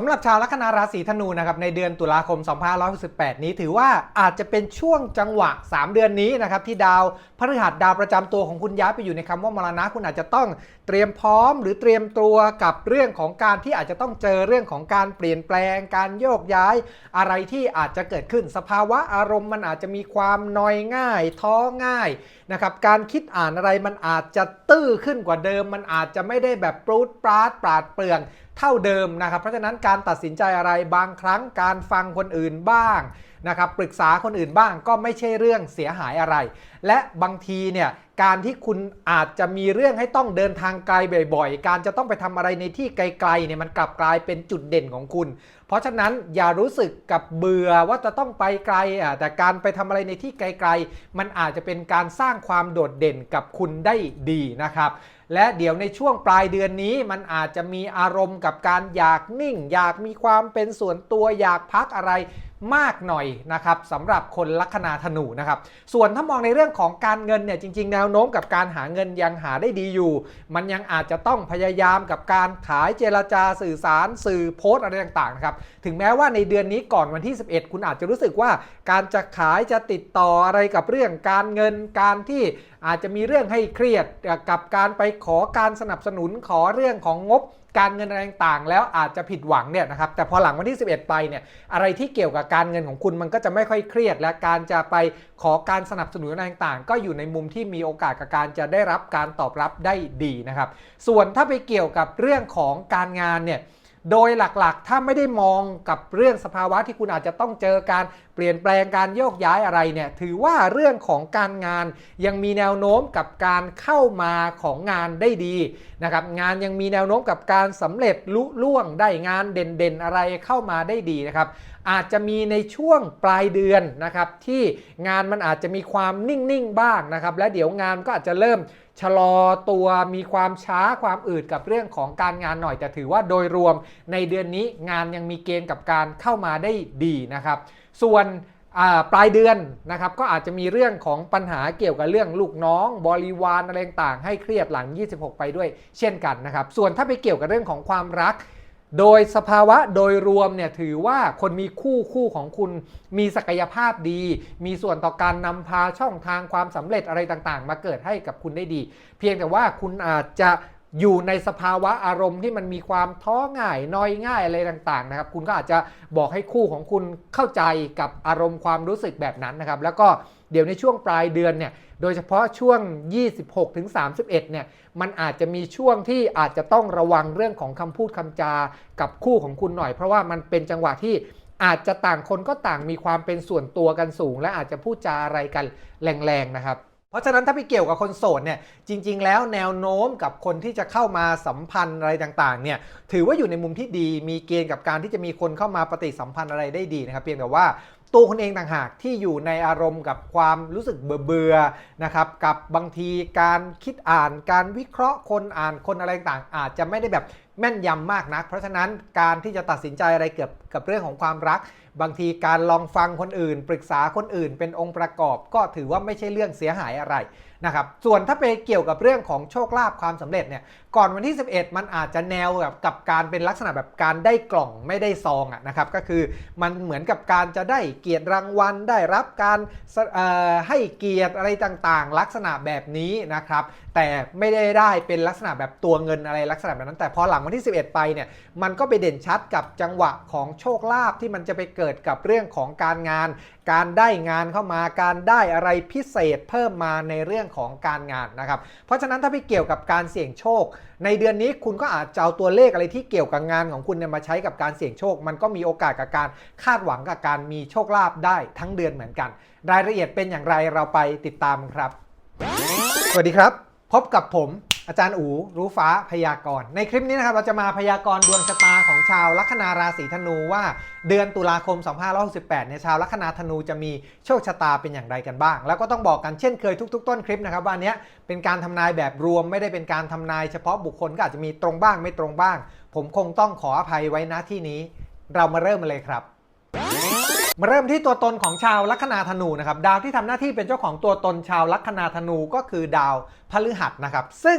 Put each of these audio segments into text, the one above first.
สำหรับชาวลัคนาราศีธนูนะครับในเดือนตุลาคม 2568 นี้ถือว่าอาจจะเป็นช่วงจังหวะ 3 เดือนนี้นะครับที่ดาวพฤหัสดาวประจำตัวของคุณย้ายไปอยู่ในคำว่ามรณะคุณอาจจะต้องเตรียมพร้อม หรือเตรียมตัวกับเรื่องของการที่อาจจะต้องเจอเรื่องของการเปลี่ยนแปลง การโยกย้าย อะไรที่อาจจะเกิดขึ้นสภาวะอารมณ์มันอาจจะมีความนอยง่าย ท้อง่ายนะครับการคิดอ่านอะไรมันอาจจะตื้อขึ้นกว่าเดิม มันอาจจะไม่ได้แบบปรูดปราดปราดเปรื่อง เท่าเดิมนะครับ เพราะฉะนั้นการตัดสินใจอะไรบางครั้งการฟังคนอื่นบ้างนะครับปรึกษาคนอื่นบ้างก็ไม่ใช่เรื่องเสียหายอะไร และบางทีเนี่ยการที่คุณอาจจะมีเรื่องให้ต้องเดินทางไกลบ่อยๆ การจะต้องไปทำอะไรในที่ไกลๆเนี่ยมันกลับกลายเป็นจุดเด่นของคุณ เพราะฉะนั้นอย่ารู้สึกกับเบื่อว่าจะต้องไปไกลอะแต่การไปทำอะไรในที่ไกลๆ มันอาจจะเป็นการสร้างความโดดเด่นกับคุณได้ดีนะครับ และเดี๋ยวในช่วงปลายเดือนนี้มันอาจจะมีอารมณ์กับการอยากนิ่ง อยากมีความเป็นส่วนตัวอยากพักอะไรมากหน่อยนะครับสำหรับคนลัคนาธนูนะครับ ส่วนถ้ามองในเรื่องของการเงินเนี่ยจริง ๆ แนวโน้มกับการหาเงินยังหาได้ดีอยู่ มันยังอาจจะต้องพยายามกับการขายเจรจาสื่อสารสื่อโพสอะไรต่างๆนะครับถึงแม้ว่าในเดือนนี้ก่อนวันที่ 11 คุณอาจจะรู้สึกว่า การจะขายจะติดต่ออะไรกับเรื่องการเงินการที่อาจจะมีเรื่องให้เครียดกับการไปขอการสนับสนุนขอเรื่องของงบการเงินอะไรต่างๆ แล้วอาจจะผิดหวังเนี่ยนะครับแต่พอหลังวันที่ 11 ไปเนี่ยอะไรที่เกี่ยวกับการเงินของคุณมันก็จะไม่ค่อยเครียด และการจะไปขอการสนับสนุนอะไรต่างๆ ก็อยู่ในมุมที่มีโอกาสกับการจะได้รับการตอบรับได้ดีนะครับส่วนถ้าไปเกี่ยวกับเรื่องของการงานเนี่ย โดยหลักๆ ถ้าไม่ได้มองกับเรื่องสภาวะที่คุณอาจจะต้องเจอการเปลี่ยนแปลงการโยกย้ายอะไรเนี่ย ถือว่าเรื่องของการงานยังมีแนวโน้มกับการเข้ามาของงานได้ดีนะครับ งานยังมีแนวโน้มกับการสำเร็จลุล่วงได้งานเด่นๆ อะไรเข้ามาได้ดีนะครับ อาจจะมีในช่วงปลายเดือนนะครับที่งานมันอาจจะมีความนิ่งๆบ้างนะครับ และเดี๋ยวงานก็อาจจะเริ่ม ชะลอตัวมีความช้าความอืดกับเรื่องของการงานหน่อย แต่ถือว่าโดยรวมในเดือนนี้งานยังมีเกณฑ์กับการเข้ามาได้ดีนะครับ ส่วนปลายเดือนนะครับก็อาจจะมีเรื่องของปัญหาเกี่ยวกับเรื่องลูกน้องบริวารอะไรต่างให้เครียดหลัง 26 ไปด้วยเช่นกันนะครับ ส่วนถ้าไปเกี่ยวกับเรื่องของความรัก โดยสภาวะโดยรวมเนี่ยถือว่าคนมีคู่คู่ของคุณมีศักยภาพดี มีส่วนต่อการนำพาช่องทางความสำเร็จอะไรต่างๆ มาเกิดให้กับคุณได้ดี เพียงแต่ว่าคุณอาจจะอยู่ในสภาวะอารมณ์ที่มันมีความท้อง่ายน้อยง่ายอะไรต่างๆนะครับ คุณก็อาจจะบอกให้คู่ของคุณเข้าใจกับอารมณ์ความรู้สึกแบบนั้นนะครับ แล้วก็ เดี๋ยวในช่วงปลายเดือนเนี่ยโดยเฉพาะช่วง 26ถึง31เนี่ยมันอาจจะมีช่วงที่อาจจะต้องระวังเรื่องของคำพูดคำจากับคู่ของคุณหน่อย เพราะว่ามันเป็นจังหวะที่อาจจะต่างคนก็ต่างมีความเป็นส่วนตัวกันสูง และอาจจะพูดจาอะไรกันแรงๆนะครับเพราะฉะนั้นถ้าไปเกี่ยวกับคนโสดเนี่ยจริง ๆ แล้วแนวโน้มกับคนที่จะเข้ามาสัมพันธ์อะไรต่างๆเนี่ยถือว่าอยู่ในมุมที่ดีมีเกณฑ์กับการที่จะมีคนเข้ามาปฏิสัมพันธ์อะไรได้ดีนะครับ เพียงแต่ว่า ตัวคนเองต่างหากที่อยู่ในอารมณ์กับความรู้สึกเบื่อๆนะครับกับบางทีการคิดอ่านการวิเคราะห์คนอ่านคนอะไรต่างอาจจะไม่ได้แบบแม่นยำมากนัก เพราะฉะนั้นการที่จะตัดสินใจอะไรเกี่ยวกับเรื่องของความรัก บางทีการลองฟังคนอื่น ปรึกษาคนอื่น เป็นองค์ประกอบ ก็ถือว่าไม่ใช่เรื่องเสียหายอะไรนะครับส่วนถ้าไปเกี่ยวกับเรื่องของโชคลาภความสำเร็จเนี่ยก่อนวันที่ 11 มันอาจจะแนวแบบกับการเป็นลักษณะแบบการได้กล่องไม่ได้ซองอะนะครับ ก็คือมันเหมือนกับการจะได้เกียรติรางวัล ได้รับการให้เกียรติอะไรต่างๆ ลักษณะแบบนี้นะครับ แต่ไม่ได้ได้เป็นลักษณะแบบตัวเงินอะไรลักษณะแบบนั้น แต่พอหลังวันที่ 11 ไปเนี่ยมันก็ไปเด่นชัดกับจังหวะของโชคลาภที่มันจะไปเกิดกับเรื่องของการงาน การได้งานเข้ามาการได้อะไรพิเศษเพิ่มมาในเรื่องของการงานนะครับ เพราะฉะนั้นถ้าไปเกี่ยวกับการเสี่ยงโชคในเดือนนี้คุณก็อาจจะเอาตัวเลขอะไรที่เกี่ยวกับงานของคุณเนี่ยมาใช้กับการเสี่ยงโชค มันก็มีโอกาสกับการคาดหวังกับการมีโชคลาภได้ทั้งเดือนเหมือนกัน รายละเอียดเป็นอย่างไรเราไปติดตามครับ สวัสดีครับ พบกับผม อาจารย์อูรู้ฟ้าพยากรณ์ในคลิปนี้นะครับเราจะมาพยากรณ์ดวงชะตาของชาวลัคนาราศีธนูว่า เดือนตุลาคม 2568เนี่ยชาวลัคนาธนูจะมีโชคชะตาเป็นอย่างไรกันบ้าง แล้วก็ต้องบอกกันเช่นเคยทุก ๆ ต้นคลิปนะครับว่านี้เป็นการทำนายแบบรวมไม่ได้เป็นการทำนายเฉพาะบุคคลก็อาจจะมีตรงบ้างไม่ตรงบ้าง ผมคงต้องขออภัยไว้ณที่นี้ เรามาเริ่มกันเลยครับ มาเริ่มที่ตัวตนของชาวลัคนาธนูนะครับดาวที่ทำหน้าที่เป็นเจ้าของตัวตนชาวลัคนาธนูก็คือดาวพฤหัสนะครับ ซึ่ง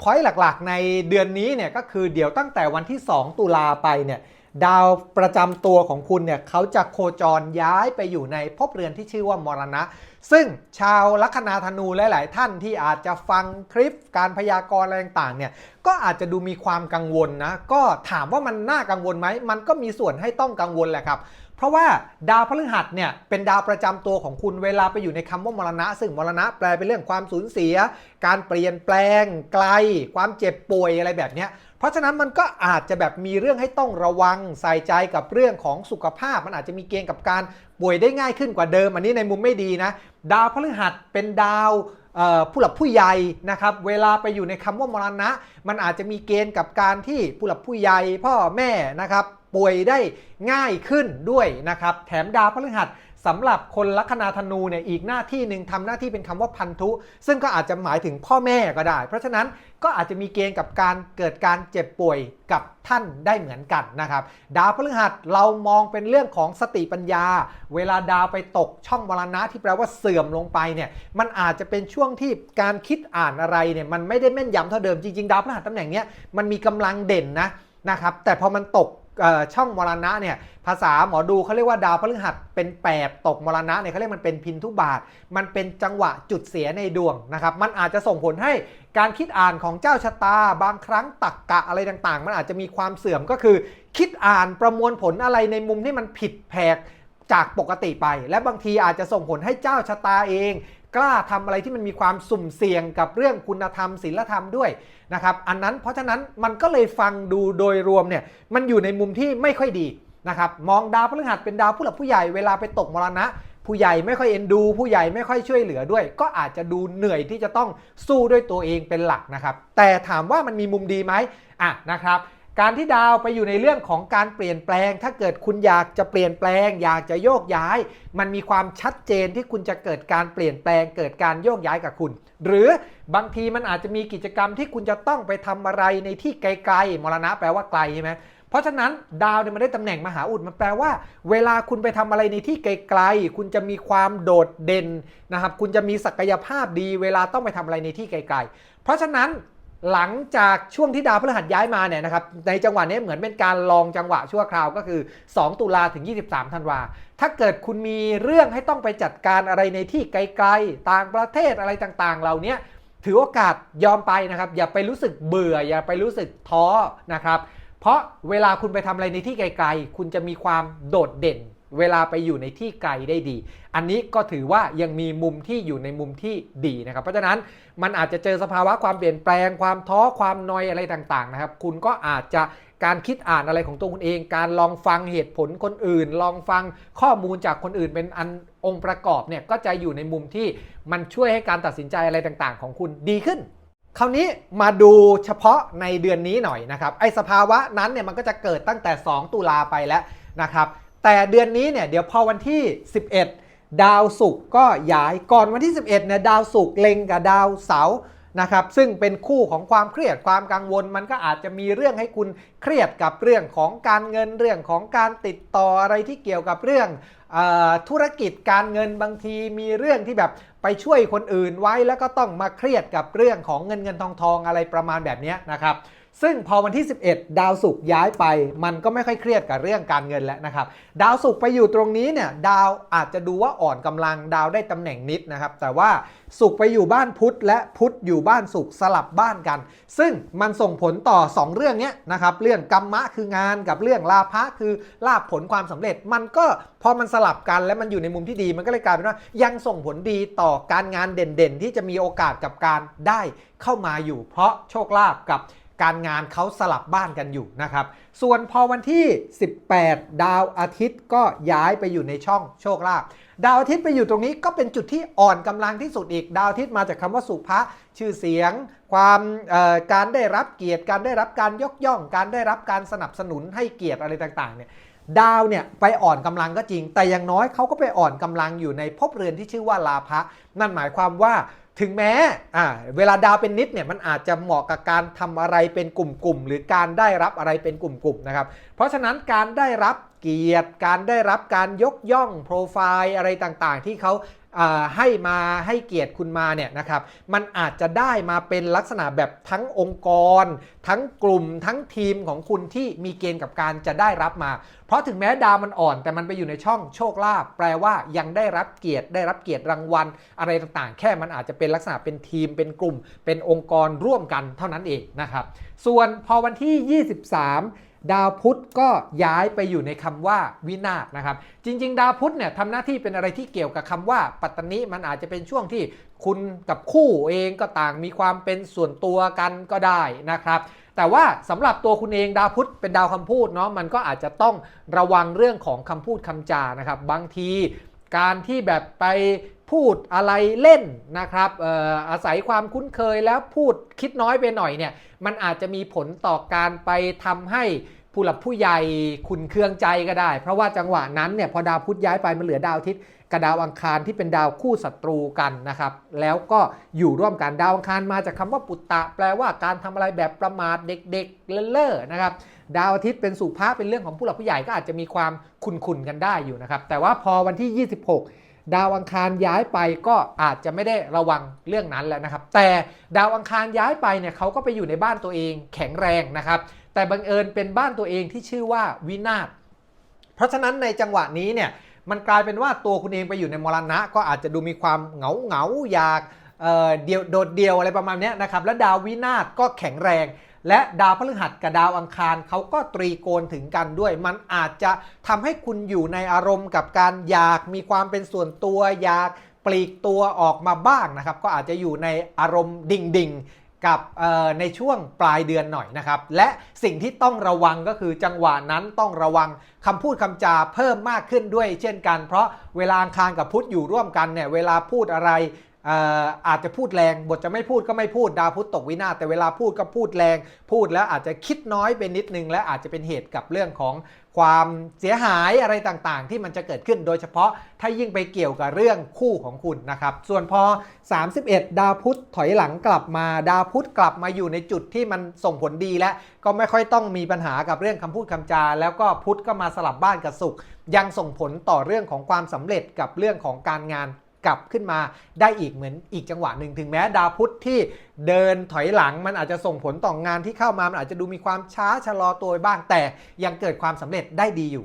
พอยต์หลักๆ ในเดือนนี้เนี่ยก็คือเดี๋ยวตั้งแต่วันที่ 2 ตุลาไปเนี่ยดาวประจำตัวของคุณเนี่ยเขาจะโคจรย้ายไปอยู่ในภพเรือนที่ชื่อว่ามรณะ ซึ่งชาวลัคนาธนูหลาย ๆ ท่านที่อาจจะฟังคลิปการพยากรณ์อะไรต่าง ๆ เนี่ยก็อาจจะดูมีความกังวลนะ ก็ถามว่ามันน่ากังวลไหม มันก็มีส่วนให้ต้องกังวลแหละครับ เพราะว่าดาวพฤหัสเนี่ยเป็นดาวประจำตัวของคุณเวลาไปอยู่ในคำว่ามรณะ ซึ่งมรณะแปลเป็นเรื่องความสูญเสีย การเปลี่ยนแปลงไกล ความเจ็บป่วยอะไรแบบนี้เพราะฉะนั้นมันก็อาจจะแบบมีเรื่องให้ต้องระวังใส่ใจกับเรื่องของสุขภาพ มันอาจจะมีเกณฑ์กับการป่วยได้ง่ายขึ้นกว่าเดิม อันนี้ในมุมไม่ดีนะ ดาวพฤหัสเป็นดาวผู้หลักผู้ใหญ่นะครับเวลาไปอยู่ในคำว่ามรณะ มันอาจจะมีเกณฑ์กับการที่ผู้หลักผู้ใหญ่พ่อแม่นะครับ ป่วยได้ง่ายขึ้นด้วยนะครับ แถมดาวพฤหัสสำหรับคนลัคนาธนูเนี่ยอีกหน้าที่หนึ่งทำหน้าที่เป็นคำว่าพันธุ ซึ่งก็อาจจะหมายถึงพ่อแม่ก็ได้ เพราะฉะนั้นก็อาจจะมีเกณฑ์กับการเกิดการเจ็บป่วยกับท่านได้เหมือนกันนะครับ ดาวพฤหัสเรามองเป็นเรื่องของสติปัญญา เวลาดาวไปตกช่องมรณะที่แปลว่าเสื่อมลงไปเนี่ยมันอาจจะเป็นช่วงที่การคิดอ่านอะไรเนี่ยมันไม่ได้แม่นยำเท่าเดิมจริงๆดาวพฤหัสตำแหน่งเนี้ยมันมีกำลังเด่นนะนะครับแต่พอมันตก ช่องมรณะเนี่ยภาษาหมอดูเขาเรียกว่าดาวพฤหัสเป็น8ตกมรณะเนี่ยเขาเรียกมันเป็นพินทุบาท มันเป็นจังหวะจุดเสียในดวงนะครับ มันอาจจะส่งผลให้การคิดอ่านของเจ้าชะตา บางครั้งตักกะอะไรต่างๆ มันอาจจะมีความเสื่อมก็คือ คิดอ่านประมวลผลอะไรในมุมที่มันผิดแผกจากปกติไป และบางทีอาจจะส่งผลให้เจ้าชะตาเอง กล้าทำอะไรที่มันมีความสุ่มเสี่ยงกับเรื่องคุณธรรมศีลธรรมด้วย นะครับอันนั้นเพราะฉะนั้นมันก็เลยฟังดูโดยรวมเนี่ยมันอยู่ในมุมที่ไม่ค่อยดีนะครับมองดาวพฤหัสเป็นดาวผู้หลักผู้ใหญ่เวลาไปตกมรณะ ผู้ใหญ่ไม่ค่อยเอ็นดู ผู้ใหญ่ไม่ค่อยช่วยเหลือด้วย ก็อาจจะดูเหนื่อยที่จะต้องสู้ด้วยตัวเองเป็นหลักนะครับแต่ถามว่ามันมีมุมดีไหมอะนะครับ การที่ดาวไปอยู่ในเรื่องของการเปลี่ยนแปลง ถ้าเกิดคุณอยากจะเปลี่ยนแปลง อยากจะโยกย้าย มันมีความชัดเจนที่คุณจะเกิดการเปลี่ยนแปลง เกิดการโยกย้ายกับคุณ หรือบางทีมันอาจจะมีกิจกรรมที่คุณจะต้องไปทำอะไรในที่ไกลๆมรณะแปลว่าไกลใช่ไหมเพราะฉะนั้นดาวเนี่ยมันได้ตำแหน่งมหาอุดมันแปลว่า เวลาคุณไปทำอะไรในที่ไกลๆคุณจะมีความโดดเด่นนะครับ คุณจะมีศักยภาพดี เวลาต้องไปทำอะไรในที่ไกลๆ เพราะฉะนั้น หลังจากช่วงที่ดาวพฤหัสย้ายมาเนี่ยนะครับในจังหวะนี้เหมือนเป็นการลองจังหวะชั่วคราวก็คือ 2 ตุลาถึง 23 ธันวา ถ้าเกิดคุณมีเรื่องให้ต้องไปจัดการอะไรในที่ไกลๆ ต่างประเทศอะไรต่างๆ เหล่านี้ถือโอกาสยอมไปนะครับ อย่าไปรู้สึกเบื่อ อย่าไปรู้สึกท้อนะครับ เพราะเวลาคุณไปทำอะไรในที่ไกลๆ คุณจะมีความโดดเด่น เวลาไปอยู่ในที่ไกลได้ดี อันนี้ก็ถือว่ายังมีมุมที่อยู่ในมุมที่ดีนะครับ เพราะฉะนั้นมันอาจจะเจอสภาวะความเปลี่ยนแปลงความท้อความนอยอะไรต่างๆนะครับ คุณก็อาจจะการคิดอ่านอะไรของตัวคุณเอง การลองฟังเหตุผลคนอื่น ลองฟังข้อมูลจากคนอื่นเป็นอันองค์ประกอบเนี่ยก็จะอยู่ในมุมที่มันช่วยให้การตัดสินใจอะไรต่างๆ ของคุณดีขึ้นคราวนี้มาดูเฉพาะในเดือนนี้หน่อยนะครับไอสภาวะนั้นเนี่ยมันก็จะเกิดตั้งแต่ 2 ตุลาไปแล้วนะครับ แต่เดือนนี้เนี่ยเดี๋ยวพอวันที่ 11 ดาวศุกร์ก็ย้ายก่อนวันที่ 11เนี่ยดาวศุกร์เล็งกับดาวเสาร์นะครับซึ่งเป็นคู่ของความเครียดความกังวล มันก็อาจจะมีเรื่องให้คุณเครียดกับเรื่องของการเงินเรื่องของการติดต่ออะไรที่เกี่ยวกับเรื่องอธุรกิจการเงินบางทีมีเรื่องที่แบบไปช่วยคนอื่นไว้แล้วก็ต้องมาเครียดกับเรื่องของเงินเงินทองทองอะไรประมาณแบบนี้นะครับ ซึ่งพอวันที่ 11 ดาวศุกร์ย้ายไป มันก็ไม่ค่อยเครียดกับเรื่องการเงินแล้วนะครับ ดาวศุกร์ไปอยู่ตรงนี้เนี่ยดาวอาจจะดูว่าอ่อนกำลังดาวได้ตำแหน่งนิดนะครับ แต่ว่าศุกร์ไปอยู่บ้านพุธและพุธอยู่บ้านศุกร์สลับบ้านกัน ซึ่งมันส่งผลต่อ 2 เรื่องเนี้ยนะครับ เรื่องกรรมะคืองานกับเรื่องลาภะคือลาภผลความสำเร็จ มันก็พอมันสลับกันและมันอยู่ในมุมที่ดีมันก็เลยกลายเป็นว่า ยังส่งผลดีต่อการงานเด่นๆ ที่จะมีโอกาสกับการได้เข้ามาอยู่ เพราะโชคลาภกับ การงานเขาสลับบ้านกันอยู่นะครับ ส่วนพอวันที่ 18 ดาวอาทิตย์ก็ย้ายไปอยู่ในช่องโชคลาภดาวอาทิตย์ไปอยู่ตรงนี้ก็เป็นจุดที่อ่อนกำลังที่สุดอีก ดาวอาทิตย์มาจากคำว่าสุภะชื่อเสียง ความการได้รับเกียรติ การได้รับการยกย่อง การได้รับการสนับสนุนให้เกียรติอะไรต่างๆเนี่ยดาวเนี่ยไปอ่อนกำลังก็จริง แต่อย่างน้อยเขาก็ไปอ่อนกำลังอยู่ในภพเรือนที่ชื่อว่าลาภะนั่นหมายความว่า ถึงแม้อ่าเวลาดาวเป็นนิดเนี่ยมันอาจจะเหมาะกับการทำอะไรเป็นกลุ่มๆหรือการได้รับอะไรเป็นกลุ่มๆนะครับ เพราะฉะนั้นการได้รับเกียรติ การได้รับการยกย่องโปรไฟล์อะไรต่างๆ ที่เขา ให้มาให้เกียรติคุณมาเนี่ยนะครับมันอาจจะได้มาเป็นลักษณะแบบทั้งองค์กร ทั้งกลุ่มทั้งทีมของคุณที่มีเกณฑ์กับการจะได้รับมา เพราะถึงแม้ดาวมันอ่อน แต่มันไปอยู่ในช่องโชคลาภแปลว่ายังได้รับเกียรติได้รับเกียรติรางวัล อะไรต่างๆ แค่มันอาจจะเป็นลักษณะเป็นทีมเป็นกลุ่ม เป็นองค์กรร่วมกันเท่านั้นเองนะครับส่วนพอวันที่ 23 ดาวพุธก็ย้ายไปอยู่ในคำว่าวินาศนะครับ จริง ๆ ดาวพุธเนี่ยทำหน้าที่เป็นอะไรที่เกี่ยวกับคำว่าปัตตนิมันอาจจะเป็นช่วงที่คุณกับคู่เองก็ต่างมีความเป็นส่วนตัวกันก็ได้นะครับแต่ว่าสำหรับตัวคุณเองดาวพุธเป็นดาวคำพูดเนาะมันก็อาจจะต้องระวังเรื่องของคำพูดคำจานะครับ บางทีการที่แบบไป พูดอะไรเล่นนะครับอออาศัยความคุ้นเคยแล้วพูดคิดน้อยไปหน่อยเนี่ยมันอาจจะมีผลต่อการไปทำให้ผู้หลักผู้ใหญ่ขุนเคืองใจก็ได้ เพราะว่าจังหวะนั้นเนี่ยพอดาวพุธย้ายไปมันเหลือดาวอาทิตย์กับดาวอังคารที่เป็นดาวคู่ศัตรูกันนะครับ แล้วก็อยู่ร่วมกันดาวอังคารมาจากคำว่าปุตตะ แปลว่าการทำอะไรแบบประมาทเด็กๆเล่อๆนะครับดาวอาทิตย์เป็นสุภาพเป็นเรื่องของผู้หลักผู้ใหญ่ก็อาจจะมีความคุนๆกันได้อยู่นะครับแต่ว่าพอวันที่ 26 ดาวอังคารย้ายไปก็อาจจะไม่ได้ระวังเรื่องนั้นแล้วนะครับ แต่ดาวอังคารย้ายไปเนี่ยเขาก็ไปอยู่ในบ้านตัวเองแข็งแรงนะครับ แต่บังเอิญเป็นบ้านตัวเองที่ชื่อว่าวินาศเพราะฉะนั้นในจังหวะนี้เนี่ยมันกลายเป็นว่าตัวคุณเองไปอยู่ในมรณะ ก็อาจจะดูมีความเหงาเหงาอยากเดียวโดดเดียวอะไรประมาณนี้นะครับ และดาววินาศก็แข็งแรง และดาวพฤหัสกับดาวอังคารเขาก็ตรีโกณถึงกันด้วย มันอาจจะทำให้คุณอยู่ในอารมณ์กับการอยากมีความเป็นส่วนตัว อยากปลีกตัวออกมาบ้างนะครับ ก็อาจจะอยู่ในอารมณ์ดิ่งๆกับในช่วงปลายเดือนหน่อยนะครับ และสิ่งที่ต้องระวังก็คือจังหวะนั้นต้องระวังคำพูดคำจาเพิ่มมากขึ้นด้วย เช่นกัน เพราะเวลาอังคารกับพุธอยู่ร่วมกันเนี่ยเวลาพูดอะไร อาจจะพูดแรง บทจะไม่พูดก็ไม่พูดดาวพุธตกวินาศแต่เวลาพูดก็พูดแรง พูดแล้วอาจจะคิดน้อยไปนิดนึง และอาจจะเป็นเหตุกับเรื่องของความเสียหายอะไรต่างๆ ที่มันจะเกิดขึ้นโดยเฉพาะถ้ายิ่งไปเกี่ยวกับเรื่องคู่ของคุณนะครับ ส่วนพอ 31 ดาวพุธถอยหลังกลับมาดาวพุธกลับมาอยู่ในจุดที่มันส่งผลดีแล้วก็ไม่ค่อยต้องมีปัญหากับเรื่องคำพูดคำจา แล้วก็พุธก็มาสลับบ้านกับสุข ยังส่งผลต่อเรื่องของความสำเร็จกับเรื่องของการงาน กลับขึ้นมาได้อีกเหมือนอีกจังหวะหนึ่งถึงแม้ดาวพุธที่เดินถอยหลังมันอาจจะส่งผลต่องานที่เข้ามา มันอาจจะดูมีความช้าชะลอตัวบ้าง แต่ยังเกิดความสำเร็จได้ดีอยู่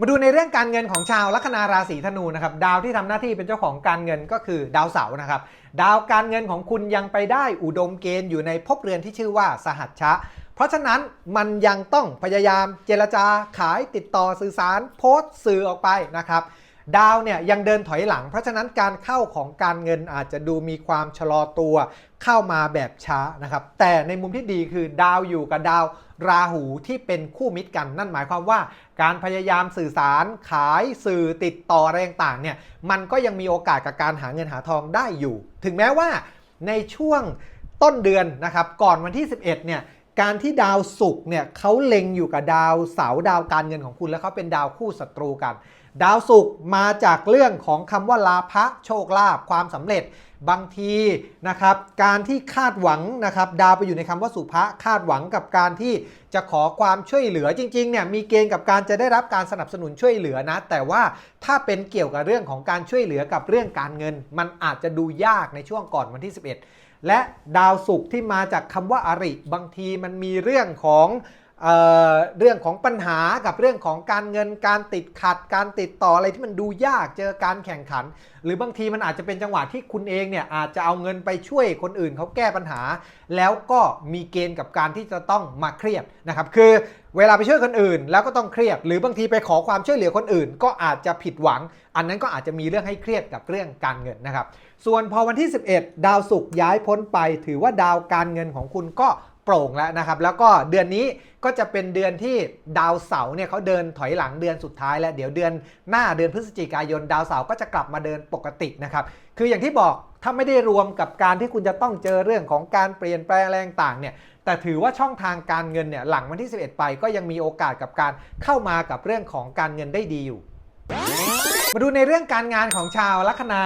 มาดูในเรื่องการเงินของชาวลัคนาราศีธนูนะครับดาวที่ทำหน้าที่เป็นเจ้าของการเงินก็คือดาวเสาร์นะครับดาวการเงินของคุณยังไปได้อุดมเกณฑ์อยู่ในภพเรือนที่ชื่อว่าสหัชชะเพราะฉะนั้นมันยังต้องพยายามเจรจาขายติดต่อสื่อสารโพสต์สื่อออกไปนะครับ ดาวเนี่ยยังเดินถอยหลัง เพราะฉะนั้นการเข้าของการเงินอาจจะดูมีความชะลอตัวเข้ามาแบบช้านะครับแต่ในมุมที่ดีคือดาวอยู่กับดาวราหูที่เป็นคู่มิตรกัน นั่นหมายความว่าการพยายามสื่อสารขายสื่อติดต่ออะไรต่างๆเนี่ยมันก็ยังมีโอกาสกับการหาเงินหาทองได้อยู่ ถึงแม้ว่าในช่วงต้นเดือนนะครับก่อนวันที่ 11เนี่ยการที่ดาวศุกร์เนี่ยเขาเล็งอยู่กับดาวเสาร์ดาวการเงินของคุณ แล้วเขาเป็นดาวคู่ศัตรูกัน ดาวศุกร์มาจากเรื่องของคำว่าลาภะโชคลาภความสำเร็จบางทีนะครับการที่คาดหวังนะครับดาวไปอยู่ในคำว่าสุภะคาดหวังกับการที่จะขอความช่วยเหลือจริงๆเนี่ยมีเกณฑ์กับการจะได้รับการสนับสนุนช่วยเหลือนะ แต่ว่าถ้าเป็นเกี่ยวกับเรื่องของการช่วยเหลือกับเรื่องการเงิน มันอาจจะดูยากในช่วงก่อนวันที่ 11 และดาวศุกร์ที่มาจากคำว่าอาริบางทีมันมีเรื่องของ เเรื่องของปัญหากับเรื่องของการเงินการติดขัด การติดต่ออะไรที่มันดูยากเจอการแข่งขัน หรือบางทีมันอาจจะเป็นจังหวะที่คุณเองเนี่ยอาจจะเอาเงินไปช่วยคนอื่นเขาแก้ปัญหา แล้วก็มีเกณฑ์กับการที่จะต้องมาเครียดนะครับคือเวลาไปช่วยคนอื่น แล้วก็ต้องเครียด หรือบางทีไปขอความช่วยเหลือคนอื่น ก็อาจจะผิดหวัง อันนั้นก็อาจจะมีเรื่องให้เครียดกับเรื่องการเงินนะครับส่วนพอวันที่ 11 ดาวศุกร์ย้ายพ้นไป ถือว่าดาวการเงินของคุณก็ โปร่งแล้วนะครับ แล้วก็เดือนนี้ก็จะเป็นเดือนที่ดาวเสาร์เนี่ยเขาเดินถอยหลังเดือนสุดท้ายแล้ว เดี๋ยวเดือนหน้าเดือนพฤศจิกายน ดาวเสาร์ก็จะกลับมาเดินปกตินะครับ คืออย่างที่บอกถ้าไม่ได้รวมกับการที่คุณจะต้องเจอเรื่องของการเปลี่ยนแปลงแรงต่างเนี่ยแต่ถือว่าช่องทางการเงินเนี่ยหลังวันที่ 11 ไปก็ยังมีโอกาสกับการเข้ามากับเรื่องของการเงินได้ดีอยู่ มาดูในเรื่องการงานของชาวลัคนา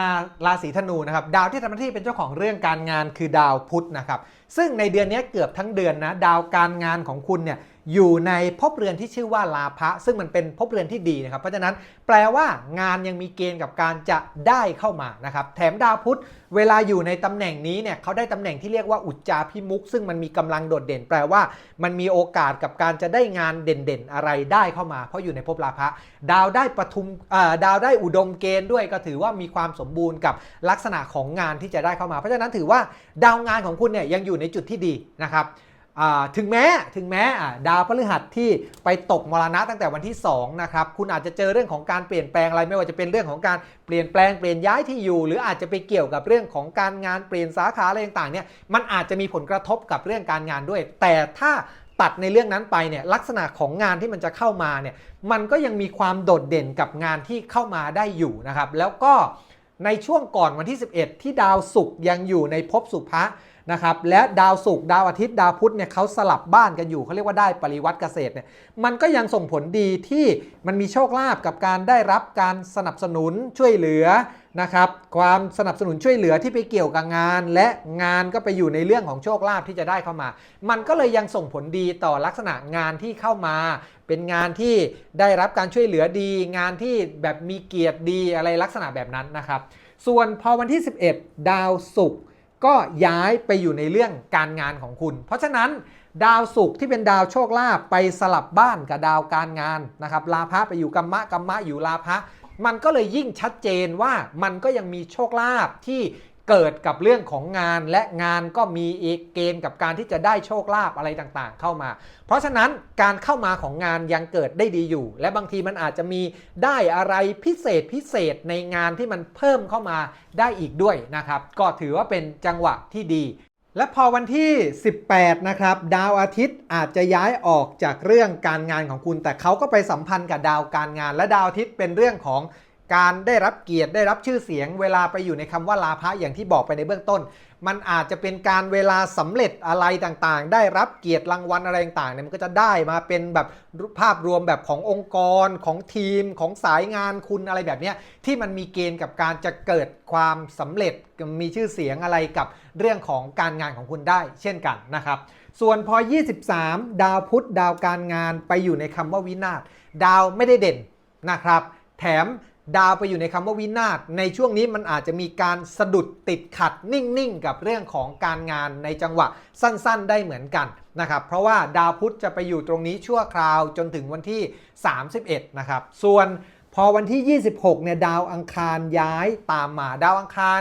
ราศีธนูนะครับดาวที่ทำหน้าที่เป็นเจ้าของเรื่องการงานคือดาวพุธนะครับซึ่งในเดือนนี้เกือบทั้งเดือนนะดาวการงานของคุณเนี่ยอยู่ในภพเรือนที่ชื่อว่าลาภะซึ่งมันเป็นภพเรือนที่ดีนะครับ เพราะฉะนั้นแปลว่างานยังมีเกณฑ์กับการจะได้เข้ามานะครับแถมดาวพุธ เวลาอยู่ในตำแหน่งนี้เนี่ยเขาได้ตำแหน่งที่เรียกว่าอุจจาพิมุกซึ่งมันมีกำลังโดดเด่น แปลว่า มันมีโอกาสกับการจะได้งานเด่นๆ อะไรได้เข้ามา เพราะอยู่ในภพลาภะดาวได้ปทุมดาวได้อุดมเกณฑ์ด้วยก็ถือว่ามีความสมบูรณ์กับลักษณะของงานที่จะได้เข้ามา เพราะฉะนั้นถือว่าดาวงานของคุณเนี่ยยังอยู่ในจุดที่ดีนะครับ ถึงแม้ถึงแม้ดาวพฤหัสที่ไปตกมรณะตั้งแต่วันที่2นะครับคุณอาจจะเจอเรื่องของการเปลี่ยนแปลงอะไรไม่ว่าจะเป็นเรื่องของการเปลี่ยนแปลงเปลี่ยนย้ายที่อยู่ หรืออาจจะไปเกี่ยวกับเรื่องของการงานเปลี่ยนสาขาอะไรต่างๆเนี่ยมันอาจจะมีผลกระทบกับเรื่องการงานด้วย แต่ถ้าตัดในเรื่องนั้นไปเนี่ยลักษณะของงานที่มันจะเข้ามาเนี่ยมันก็ยังมีความโดดเด่นกับงานที่เข้ามาได้อยู่นะครับแล้วก็ในช่วงก่อนวันที่ 11 ที่ดาวศุกร์ยังอยู่ในภพสุภะ นะครับและดาวศุกร์ดาวอาทิตย์ดาวพุธเนี่ยเขาสลับบ้านกันอยู่เขาเรียกว่าได้ปริวัติเกษตรเนี่ยมันก็ยังส่งผลดีที่มันมีโชคลาภกับการได้รับการสนับสนุนช่วยเหลือนะครับความสนับสนุนช่วยเหลือที่ไปเกี่ยวกับงาน และงานก็ไปอยู่ในเรื่องของโชคลาภที่จะได้เข้ามา มันก็เลยยังส่งผลดีต่อลักษณะงานที่เข้ามา เป็นงานที่ได้รับการช่วยเหลือดี งานที่แบบมีเกียรติดีอะไรลักษณะแบบนั้นนะครับ ส่วนพอวันที่ 11 ดาวศุกร์ ก็ย้ายไปอยู่ในเรื่องการงานของคุณ เพราะฉะนั้นดาวศุกร์ที่เป็นดาวโชคลาภไปสลับบ้านกับดาวการงานนะครับลาภะไปอยู่กัมมะกัมมะอยู่ลาภะมันก็เลยยิ่งชัดเจนว่ามันก็ยังมีโชคลาภที่ เกิดกับเรื่องของงานและงานก็มีเอกเกณฑ์กับการที่จะได้โชคลาภอะไรต่างๆ เข้ามา เพราะฉะนั้นการเข้ามาของงานยังเกิดได้ดีอยู่ และบางทีมันอาจจะมีได้อะไรพิเศษพิเศษในงานที่มันเพิ่มเข้ามาได้อีกด้วยนะครับ ก็ถือว่าเป็นจังหวะที่ดี และพอวันที่ 18 นะครับ ดาวอาทิตย์อาจจะย้ายออกจากเรื่องการงานของคุณ แต่เขาก็ไปสัมพันธ์กับดาวการงาน และดาวอาทิตย์เป็นเรื่องของ การได้รับเกียรติได้รับชื่อเสียง เวลาไปอยู่ในคำว่าลาภะอย่างที่บอกไปในเบื้องต้น มันอาจจะเป็นการเวลาสำเร็จอะไรต่างๆ ได้รับเกียรติรางวัลอะไรต่างๆเนี่ยมันก็จะได้มาเป็นแบบภาพรวมแบบขององค์กรของทีมของสายงานคุณอะไรแบบนี้ที่มันมีเกณฑ์กับการจะเกิดความสำเร็จมีชื่อเสียงอะไรกับเรื่องของการงานของคุณได้ เช่นกันนะครับส่วนพอ 23 ดาวพุธดาวการงานไปอยู่ในคำว่าวินาศดาวไม่ได้เด่นนะครับ แถม ดาวไปอยู่ในคำว่าวินาศในช่วงนี้มันอาจจะมีการสะดุดติดขัดนิ่งๆ กับเรื่องของการงานในจังหวะสั้นๆ ได้เหมือนกันนะครับ เพราะว่าดาวพุธจะไปอยู่ตรงนี้ชั่วคราวจนถึงวันที่ 31 นะครับ ส่วนพอวันที่ 26 เนี่ยดาวอังคารย้ายตามมาดาวอังคาร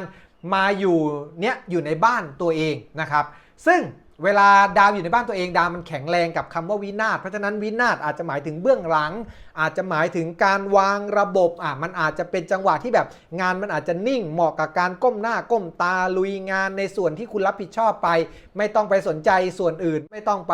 มาอยู่เนี่ยอยู่ในบ้านตัวเองนะครับ ซึ่งเวลาดาวอยู่ในบ้านตัวเองดาวมันแข็งแรงกับคำว่าวินาศเพราะฉะนั้นวินาศอาจจะหมายถึงเบื้องหลัง อาจจะหมายถึงการวางระบบอะมันอาจจะเป็นจังหวะที่แบบงานมันอาจจะนิ่งเหมาะกับการก้มหน้าก้มตาลุยงานในส่วนที่คุณรับผิดชอบไป ไม่ต้องไปสนใจส่วนอื่น ไม่ต้องไป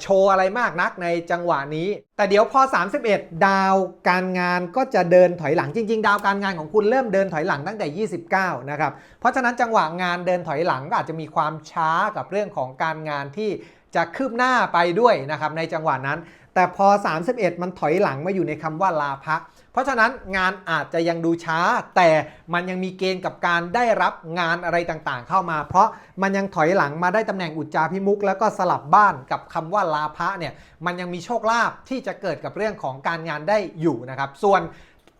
โชว์อะไรมากนักในจังหวะนี้ แต่เดี๋ยวพอ 31 ดาวการงานก็จะเดินถอยหลังจริง ๆ ดาวการงานของคุณเริ่มเดินถอยหลังตั้งแต่ 29 นะครับ เพราะฉะนั้นจังหวะงานเดินถอยหลังก็อาจจะมีความช้ากับเรื่องของการงานที่จะคืบหน้าไปด้วยนะครับในจังหวะนั้น แต่พอ 31 มันถอยหลังมาอยู่ในคำว่าลาภะเพราะฉะนั้นงานอาจจะยังดูช้า แต่มันยังมีเกณฑ์กับการได้รับงานอะไรต่างๆ เข้ามา เพราะมันยังถอยหลังมาได้ตำแหน่งอุจจาพิมุกแล้วก็สลับบ้านกับคำว่าลาภะเนี่ยมันยังมีโชคลาภที่จะเกิดกับเรื่องของการงานได้อยู่นะครับ ส่วน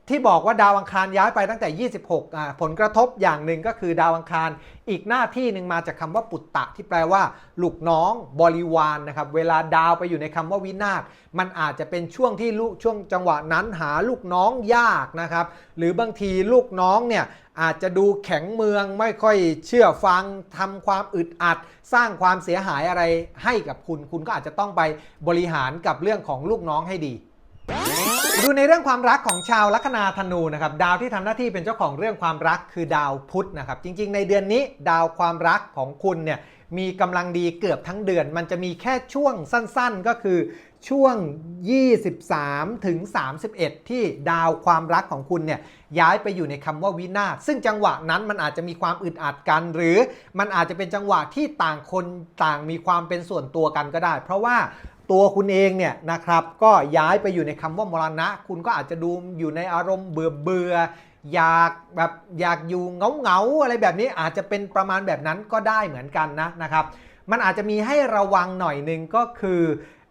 ที่บอกว่าดาวอังคารย้ายไปตั้งแต่ 26อ่าผลกระทบอย่างหนึ่งก็คือดาวอังคารอีกหน้าที่หนึ่งมาจากคำว่าปุตตะ ที่แปลว่าลูกน้องบริวารนนะครับเวลาดาวไปอยู่ในคำว่าวินาศมันอาจจะเป็นช่วงที่ลูกช่วงจังหวะนั้นหาลูกน้องยากนะครับหรือบางทีลูกน้องเนี่ยอาจจะดูแข็งเมืองไม่ค่อยเชื่อฟังทำความอึดอัด สร้างความเสียหายอะไรให้กับคุณ คุณก็อาจจะต้องไปบริหารกับเรื่องของลูกน้องให้ดี ดูในเรื่องความรักของชาวลัคนาธนูนะครับดาวที่ทำหน้าที่เป็นเจ้าของเรื่องความรักคือดาวพุธนะครับจริง ๆ ในเดือนนี้ดาวความรักของคุณเนี่ยมีกำลังดีเกือบทั้งเดือน มันจะมีแค่ช่วงสั้นๆ ก็คือช่วง 23 ถึง 31 ที่ดาวความรักของคุณเนี่ยย้ายไปอยู่ในคำว่าวินาศซึ่งจังหวะนั้นมันอาจจะมีความอึดอัดกัน หรือมันอาจจะเป็นจังหวะที่ต่างคนต่างมีความเป็นส่วนตัวกันก็ได้ เพราะว่า ตัวคุณเองเนี่ยนะครับก็ย้ายไปอยู่ในคำว่ามรณะ คุณก็อาจจะดูอยู่ในอารมณ์เบื่อเบื่ออยากแบบอยากอยู่เงาเงาอะไรแบบนี้อาจจะเป็นประมาณแบบนั้นก็ได้เหมือนกันนะนะครับ มันอาจจะมีให้ระวังหน่อยหนึ่งก็คือ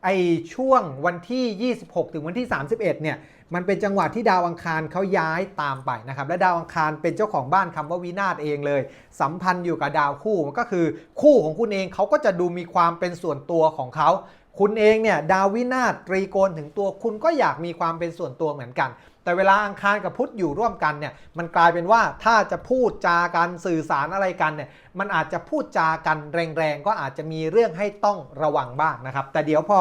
ไอช่วงวันที่ 26 ถึงวันที่ 31 เนี่ยมันเป็นจังหวะที่ดาวอังคารเขาย้ายตามไปนะครับและดาวอังคารเป็นเจ้าของบ้านคำว่าวินาศเองเลย สัมพันธ์อยู่กับดาวคู่มันก็คือคู่ของคุณเองเขาก็จะดูมีความเป็นส่วนตัวของเขา คุณเองเนี่ยดาววินาศตรีโกณถึงตัวคุณก็อยากมีความเป็นส่วนตัวเหมือนกัน แต่เวลาอังคารกับพุธอยู่ร่วมกันเนี่ยมันกลายเป็นว่าถ้าจะพูดจากันสื่อสารอะไรกันเนี่ยมันอาจจะพูดจากันแรงๆ ก็อาจจะมีเรื่องให้ต้องระวังบ้างนะครับ แต่เดี๋ยวพอ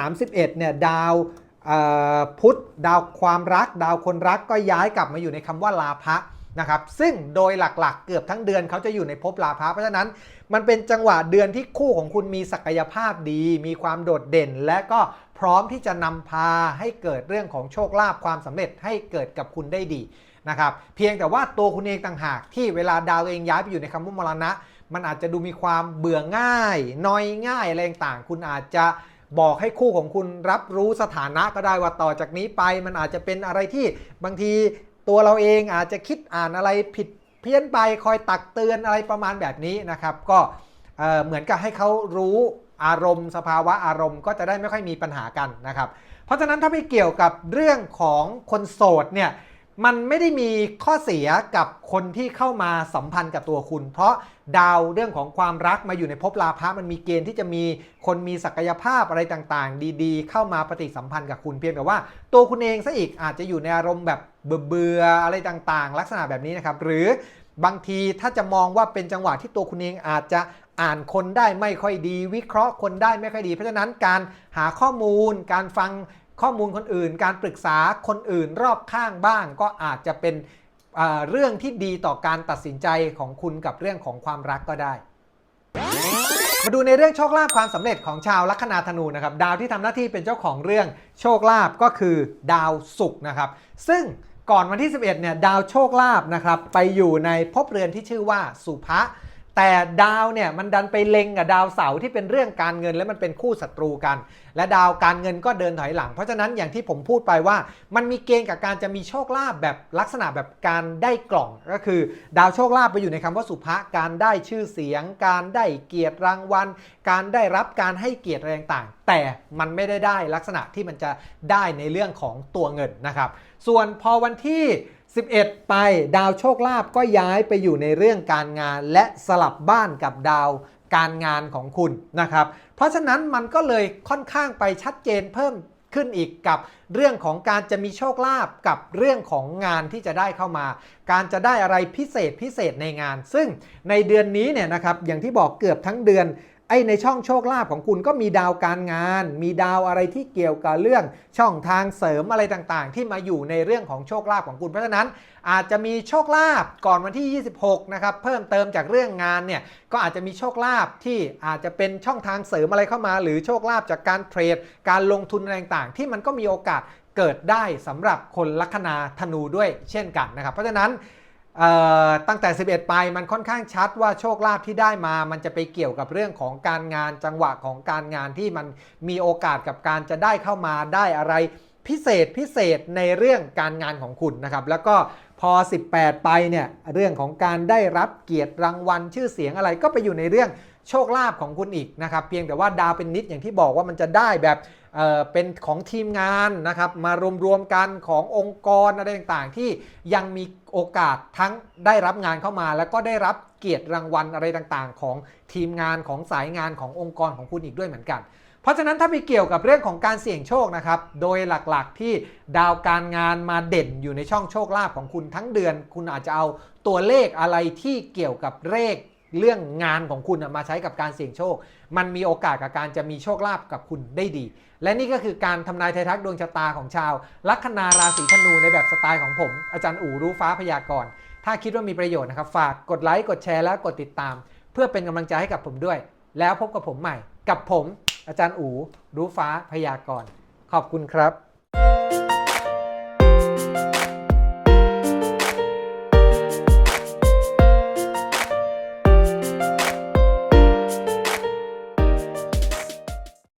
31เนี่ยดาวพุธดาวความรัก ดาวคนรักก็ย้ายกลับมาอยู่ในคำว่าลาภะนะครับซึ่งโดยหลักๆ เกือบทั้งเดือนเขาจะอยู่ในภพลาภะเพราะฉะนั้น มันเป็นจังหวะเดือนที่คู่ของคุณมีศักยภาพดี มีความโดดเด่น และก็พร้อมที่จะนำพาให้เกิดเรื่องของโชคลาภความสำเร็จให้เกิดกับคุณได้ดีนะครับเพียงแต่ว่าตัวคุณเองต่างหากที่เวลาดาวเองย้ายไปอยู่ในคำว่ามรณะ มันอาจจะดูมีความเบื่อง่ายนอยง่ายอะไรต่างๆคุณอาจจะบอกให้คู่ของคุณรับรู้สถานะก็ได้ว่าต่อจากนี้ไป มันอาจจะเป็นอะไรที่บางทีตัวเราเองอาจจะคิดอ่านอะไรผิด เพี้ยนไปคอยตักเตือนอะไรประมาณแบบนี้นะครับ ก็เหมือนกับให้เขารู้อารมณ์ สภาวะอารมณ์ก็จะได้ไม่ค่อยมีปัญหากันนะครับ เพราะฉะนั้นถ้าไปเกี่ยวกับเรื่องของคนโสดเนี่ย มันไม่ได้มีข้อเสียกับคนที่เข้ามาสัมพันธ์กับตัวคุณ เพราะดาวเรื่องของความรักมาอยู่ในภพลาภะมันมีเกณฑ์ที่จะมีคนมีศักยภาพอะไรต่างๆ ดีๆ เข้ามาปฏิสัมพันธ์กับคุณเพียงแต่ว่า ตัวคุณเองซะอีกอาจจะอยู่ในอารมณ์แบบเบื่อๆอะไรต่างๆ ลักษณะแบบนี้นะครับ หรือบางทีถ้าจะมองว่าเป็นจังหวะที่ตัวคุณเองอาจจะอ่านคนได้ไม่ค่อยดีวิเคราะห์คนได้ไม่ค่อยดี เพราะฉะนั้นการหาข้อมูลการฟัง ข้อมูลคนอื่น การปรึกษาคนอื่นรอบข้างบ้าง ก็อาจจะเป็นเรื่องที่ดีต่อการตัดสินใจของคุณกับเรื่องของความรักก็ได้ มาดูในเรื่องโชคลาภความสำเร็จของชาวลัคนาธนูนะครับ ดาวที่ทำหน้าที่เป็นเจ้าของเรื่องโชคลาภก็คือดาวศุกร์นะครับ ซึ่งก่อนวันที่ 11เนี่ยดาวโชคลาภนะครับไปอยู่ในภพเรือนที่ชื่อว่าสุภะ แต่ดาวเนี่ยมันดันไปเล็งกับดาวเสาร์ที่เป็นเรื่องการเงินและมันเป็นคู่ศัตรูกัน และดาวการเงินก็เดินถอยหลัง เพราะฉะนั้นอย่างที่ผมพูดไปว่า มันมีเกณฑ์กับการจะมีโชคลาภแบบลักษณะแบบการได้กล่องก็คือ ดาวโชคลาภไปอยู่ในคำว่าสุภะการได้ชื่อเสียง การได้เกียรติรางวัล การได้รับการให้เกียรติอะไรต่างๆ แต่มันไม่ได้ได้ลักษณะที่มันจะได้ในเรื่องของตัวเงินนะครับ ส่วนพอวันที่ 11 ไปดาวโชคลาภก็ย้ายไปอยู่ในเรื่องการงาน และสลับบ้านกับดาวการงานของคุณนะครับ เพราะฉะนั้นมันก็เลยค่อนข้างไปชัดเจนเพิ่มขึ้นอีกกับเรื่องของการจะมีโชคลาภกับเรื่องของงานที่จะได้เข้ามา การจะได้อะไรพิเศษพิเศษในงาน ซึ่งในเดือนนี้เนี่ยนะครับอย่างที่บอกเกือบทั้งเดือน ไอ้ในช่องโชคลาภของคุณก็มีดาวการงาน มีดาวอะไรที่เกี่ยวกับเรื่องช่องทางเสริมอะไรต่างๆ ที่มาอยู่ในเรื่องของโชคลาภของคุณเพราะฉะนั้น อาจจะมีโชคลาภก่อนวันที่ 26 นะครับ เพิ่มเติมจากเรื่องงานเนี่ยก็อาจจะมีโชคลาภที่อาจจะเป็นช่องทางเสริมอะไรเข้ามา หรือโชคลาภจากการเทรด การลงทุนอะไรต่างๆ ที่มันก็มีโอกาสเกิดได้สำหรับคนลัคนาธนูด้วยเช่นกันนะครับ เพราะฉะนั้น ตั้งแต่ 11 ไปมันค่อนข้างชัดว่าโชคลาภที่ได้มา มันจะไปเกี่ยวกับเรื่องของการงานจังหวะของการงานที่มันมีโอกาสกับการจะได้เข้ามาได้อะไรพิเศษพิเศษในเรื่องการงานของคุณนะครับ แล้วก็พอ 18 ไปเนี่ยเรื่องของการได้รับเกียรติรางวัลชื่อเสียงอะไรก็ไปอยู่ในเรื่อง โชคลาภของคุณอีกนะครับ เพียงแต่ว่าดาวเป็นนิดอย่างที่บอกว่ามันจะได้แบบเเป็นของทีมงานนะครับมารวมๆกันขององค์กรอะไรต่างๆ ที่ยังมีโอกาสทั้งได้รับงานเข้ามา แล้วก็ได้รับเกียรติรางวัลอะไรต่างๆ ของทีมงานของสายงานขององค์กรของคุณอีกด้วยเหมือนกันเพราะฉะนั้นถ้าไปเกี่ยวกับเรื่องของการเสี่ยงโชคนะครับ โดยหลักๆที่ดาวการงานมาเด่นอยู่ในช่องโชคลาภของคุณทั้งเดือน คุณอาจจะเอาตัวเลขอะไรที่เกี่ยวกับเลข เรื่องงานของคุณมาใช้กับการเสี่ยงโชค มันมีโอกาสกับการจะมีโชคลาภกับคุณได้ดี และนี่ก็คือการทำนายไทยทักดวงชะตาของชาว ลัคนาราศีธนูในแบบสไตล์ของผม อาจารย์อู่รู้ฟ้าพยากรณ์ถ้าคิดว่ามีประโยชน์นะครับ ฝากกดไลค์กดแชร์และกดติดตาม เพื่อเป็นกำลังใจให้กับผมด้วย แล้วพบกับผมใหม่ กับผม อาจารย์อู่รู้ฟ้าพยากรณ์ขอบคุณครับ